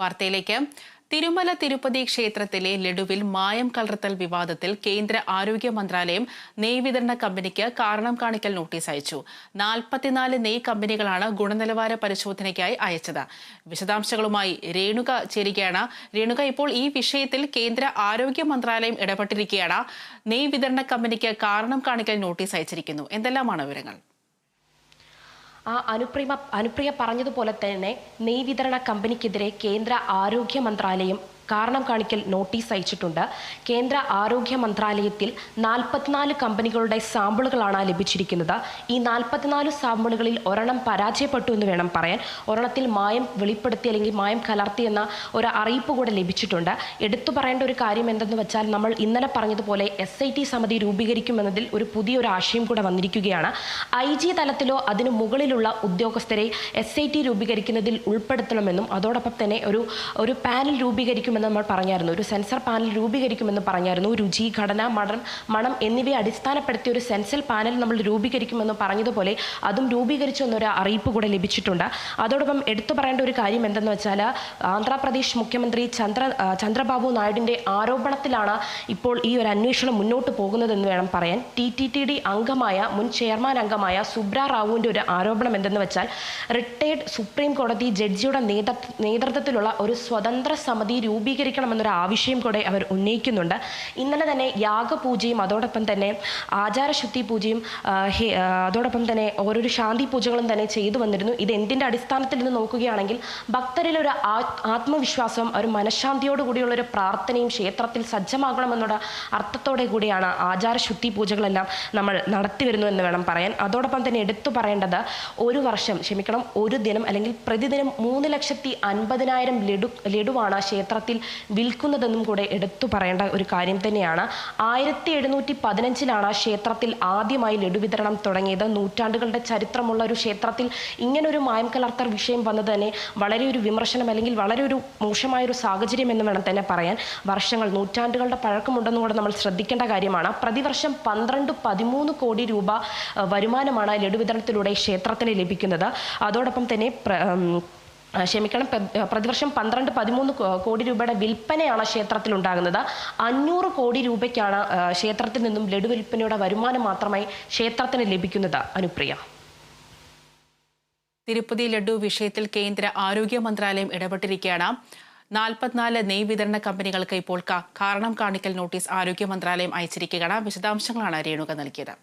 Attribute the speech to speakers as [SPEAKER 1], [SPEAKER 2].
[SPEAKER 1] വാർത്തയിലേക്ക്. തിരുമല തിരുപ്പതി ക്ഷേത്രത്തിലെ ലഡുവിൽ മായം കലർത്തൽ വിവാദത്തിൽ കേന്ദ്ര ആരോഗ്യ മന്ത്രാലയം നെയ് വിതരണ കമ്പനിക്ക് കാരണം കാണിക്കൽ നോട്ടീസ് അയച്ചു. നാൽപ്പത്തിനാല് നെയ് കമ്പനികളാണ് ഗുണനിലവാര പരിശോധനയ്ക്കായി അയച്ചത്. വിശദാംശങ്ങളുമായി രേണുക ചേരുകയാണ്. രേണുക ഇപ്പോൾ ഈ വിഷയത്തിൽ കേന്ദ്ര ആരോഗ്യ മന്ത്രാലയം ഇടപെട്ടിരിക്കുകയാണ്. നെയ് വിതരണ കമ്പനിക്ക് കാരണം കാണിക്കൽ നോട്ടീസ് അയച്ചിരിക്കുന്നു. എന്തെല്ലാമാണ് വിവരങ്ങൾ?
[SPEAKER 2] ആ അനുപ്രിയ അനുപ്രിയ പറഞ്ഞതുപോലെ തന്നെ നെയ് വിതരണ കമ്പനിക്കെതിരെ കേന്ദ്ര ആരോഗ്യ മന്ത്രാലയം കാരണം കാണിക്കൽ നോട്ടീസ് അയച്ചിട്ടുണ്ട്. കേന്ദ്ര ആരോഗ്യ മന്ത്രാലയത്തിൽ നാൽപ്പത്തിനാല് കമ്പനികളുടെ സാമ്പിളുകളാണ് ലഭിച്ചിരിക്കുന്നത്. ഈ നാൽപ്പത്തിനാല് സാമ്പിളുകളിൽ ഒരെണ്ണം പരാജയപ്പെട്ടു എന്ന് വേണം പറയാൻ. ഒരെണ്ണത്തിൽ മായം വെളിപ്പെടുത്തി അല്ലെങ്കിൽ മായം കലർത്തി എന്ന ഒരു അറിയിപ്പ് കൂടെ ലഭിച്ചിട്ടുണ്ട്. എടുത്തു പറയേണ്ട ഒരു കാര്യം എന്തെന്ന് വെച്ചാൽ നമ്മൾ ഇന്നലെ പറഞ്ഞതുപോലെ എസ് ഐ ടി സമിതി രൂപീകരിക്കുമെന്നതിൽ ഒരു പുതിയൊരു ആശയം കൂടെ വന്നിരിക്കുകയാണ്. ഐ ജി തലത്തിലോ അതിനു മുകളിലുള്ള ഉദ്യോഗസ്ഥരെ എസ് ഐ ടി രൂപീകരിക്കുന്നതിൽ ഉൾപ്പെടുത്തണമെന്നും അതോടൊപ്പം തന്നെ ഒരു ഒരു പാനൽ രൂപീകരിക്കുമെന്ന് നമ്മൾ പറഞ്ഞായിരുന്നു. ഒരു സെൻസർ പാനൽ രൂപീകരിക്കുമെന്ന് പറഞ്ഞായിരുന്നു. രുചി ഘടന മണം മണം എന്നിവയെ അടിസ്ഥാനപ്പെടുത്തി ഒരു സെൻസർ പാനൽ നമ്മൾ രൂപീകരിക്കുമെന്ന് പറഞ്ഞതുപോലെ അതും രൂപീകരിച്ചു എന്നൊരു അറിയിപ്പ് കൂടെ ലഭിച്ചിട്ടുണ്ട്. അതോടൊപ്പം എടുത്തു പറയേണ്ട ഒരു കാര്യം എന്തെന്ന് വെച്ചാൽ ആന്ധ്രാപ്രദേശ് മുഖ്യമന്ത്രി ചന്ദ്ര ചന്ദ്രബാബു നായിഡുവിന്റെ ആരോപണത്തിലാണ് ഇപ്പോൾ ഈ ഒരു അന്വേഷണം മുന്നോട്ട് പോകുന്നതെന്ന് വേണം പറയാൻ. ടി ടി ടി ഡി അംഗമായ മുൻ ചെയർമാൻ അംഗമായ സുബ്ര റാവുവിന്റെ ഒരു ആരോപണം എന്തെന്ന് വെച്ചാൽ റിട്ടയർഡ് സുപ്രീം കോടതി ജഡ്ജിയുടെ നേതൃത്വത്തിലുള്ള ഒരു സ്വതന്ത്ര സമിതി രൂപീകരിക്കണമെന്നൊരു ആവശ്യം കൂടെ അവർ ഉന്നയിക്കുന്നുണ്ട്. ഇന്നലെ തന്നെ യാഗപൂജയും അതോടൊപ്പം തന്നെ ആചാരശുദ്ധി പൂജയും അതോടൊപ്പം തന്നെ ഓരോരോ ശാന്തി പൂജകളും തന്നെ ചെയ്തു വന്നിരുന്നു. ഇത് എന്തിന്റെ അടിസ്ഥാനത്തിൽ നിന്ന് നോക്കുകയാണെങ്കിൽ ഭക്തരിലൊരു ആ- ആത്മവിശ്വാസം ഒരു മനഃശാന്തിയോട് കൂടിയുള്ള ഒരു പ്രാർത്ഥനയും ക്ഷേത്രത്തിൽ സജ്ജമാകണമെന്നുള്ള അർത്ഥത്തോടെ കൂടിയാണ് ആചാരശുദ്ധി പൂജകളെല്ലാം നമ്മൾ നടത്തി വരുന്നു എന്ന് വേണം പറയാൻ. അതോടൊപ്പം തന്നെ എടുത്തു പറയേണ്ടത് ഒരു വർഷം ക്ഷമിക്കണം ഒരു ദിനം അല്ലെങ്കിൽ പ്രതിദിനം മൂന്ന് ലക്ഷത്തി അൻപതിനായിരം ലഡു ലഡുവാണ് ക്ഷേത്രത്തിൽ വിൽക്കുന്നതെന്നും കൂടെ എടുത്തു പറയേണ്ട ഒരു കാര്യം തന്നെയാണ്. ആയിരത്തി എഴുന്നൂറ്റി പതിനഞ്ചിലാണ് ക്ഷേത്രത്തിൽ ആദ്യമായി ലഡു വിതരണം തുടങ്ങിയത്. നൂറ്റാണ്ടുകളുടെ ചരിത്രമുള്ള ഒരു ക്ഷേത്രത്തിൽ ഇങ്ങനൊരു മായം കലർത്തർ വിഷയം വന്നത് തന്നെ വളരെ ഒരു വിമർശനം അല്ലെങ്കിൽ വളരെ ഒരു മോശമായ ഒരു സാഹചര്യം എന്ന് വേണം തന്നെ പറയാൻ. വർഷങ്ങൾ നൂറ്റാണ്ടുകളുടെ പഴക്കമുണ്ടെന്നും കൂടെ നമ്മൾ ശ്രദ്ധിക്കേണ്ട കാര്യമാണ്. പ്രതിവർഷം പന്ത്രണ്ട് പതിമൂന്ന് കോടി രൂപ വരുമാനമാണ് ലഡു വിതരണത്തിലൂടെ ക്ഷേത്രത്തിന് ലഭിക്കുന്നത്. അതോടൊപ്പം തന്നെ ക്ഷമിക്കണം. പ്രതിവർഷം പന്ത്രണ്ട് പതിമൂന്ന് കോടി രൂപയുടെ വിൽപ്പനയാണ് ക്ഷേത്രത്തിൽ ഉണ്ടാകുന്നത് അഞ്ഞൂറ് കോടി രൂപയ്ക്കാണ് ക്ഷേത്രത്തിൽ നിന്നും ലഡു വിൽപ്പനയുടെ വരുമാനം മാത്രമായി ക്ഷേത്രത്തിന് ലഭിക്കുന്നത് അനുപ്രിയ.
[SPEAKER 1] തിരുപ്പതി ലഡു വിഷയത്തിൽ കേന്ദ്ര ആരോഗ്യ മന്ത്രാലയം ഇടപെട്ടിരിക്കുകയാണ്. നാൽപ്പത്തിനാല് നെയ് വിതരണ കമ്പനികൾക്ക് ഇപ്പോൾ കാരണം കാണിക്കൽ നോട്ടീസ് ആരോഗ്യ മന്ത്രാലയം അയച്ചിരിക്കുകയാണ്. വിശദാംശങ്ങളാണ് രേണുക നൽകിയത്.